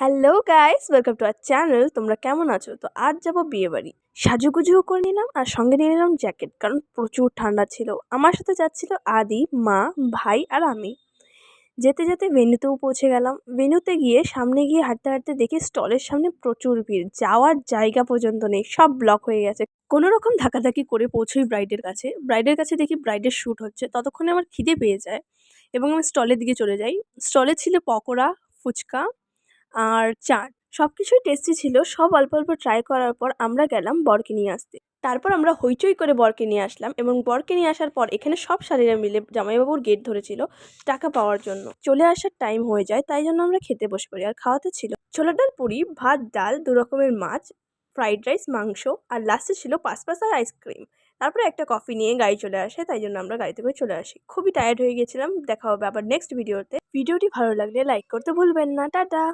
Hello guys welcome to our channel তোমরা কেমন আছো? তো আজ যাব বিয়ে বাড়ি। সাজুগুজুও করে নিলাম আর সঙ্গে নিয়ে নিলাম জ্যাকেট কারণ প্রচুর ঠান্ডা ছিল। আমার সাথে যাচ্ছিল আদি, মা, ভাই আর আমি। যেতে যেতে ভেনুতেও পৌঁছে গেলাম। ভেনুতে গিয়ে সামনে গিয়ে হাঁটতে হাঁটতে দেখি স্টলের সামনে প্রচুর ভিড়। যাওয়ার জায়গা পর্যন্ত নেই, সব ব্লক হয়ে গেছে। কোনো রকম ধাক্কাধাক্কি করে পৌঁছোই ব্রাইডের কাছে। ব্রাইডের কাছে দেখি ব্রাইডের শ্যুট হচ্ছে। ততক্ষণে আমার খিদে পেয়ে যায় এবং আমি স্টলের দিকে চলে যাই। স্টলে ছিল পকোড়া, ফুচকা আর চাট। সব কিছুই টেস্টি ছিল। সব অল্প অল্প ট্রাই করার পর আমরা গেলাম বরকে নিয়ে আসতে। তারপর আমরা হইচই করে বরকে নিয়ে আসলাম এবং বরকে নিয়ে আসার পর এখানে সব শাড়িরা মিলে জামাইবাবুর গেট ধরেছিল টাকা পাওয়ার জন্য। চলে আসার টাইম হয়ে যায়, তাই জন্য আমরা খেতে বসে পড়ি। আর খাওয়াতে ছিল ছোলা ডাল, পুরি, ভাত, ডাল, দু রকমের মাছ ফ্রাইড রাইস মাংস আর লাস্টে ছিল পাসপাস আর আইসক্রিম তারপরে একটা কফি নিয়ে গাড়ি চলে আসে, তাই জন্য আমরা গাড়িতে করে চলে আসি। খুবই টায়ার্ড হয়ে গেছিলাম। দেখা হবে আবার নেক্সট ভিডিওতে ভিডিওটি ভালো লাগলে লাইক করতে ভুলবেন না। টাটা!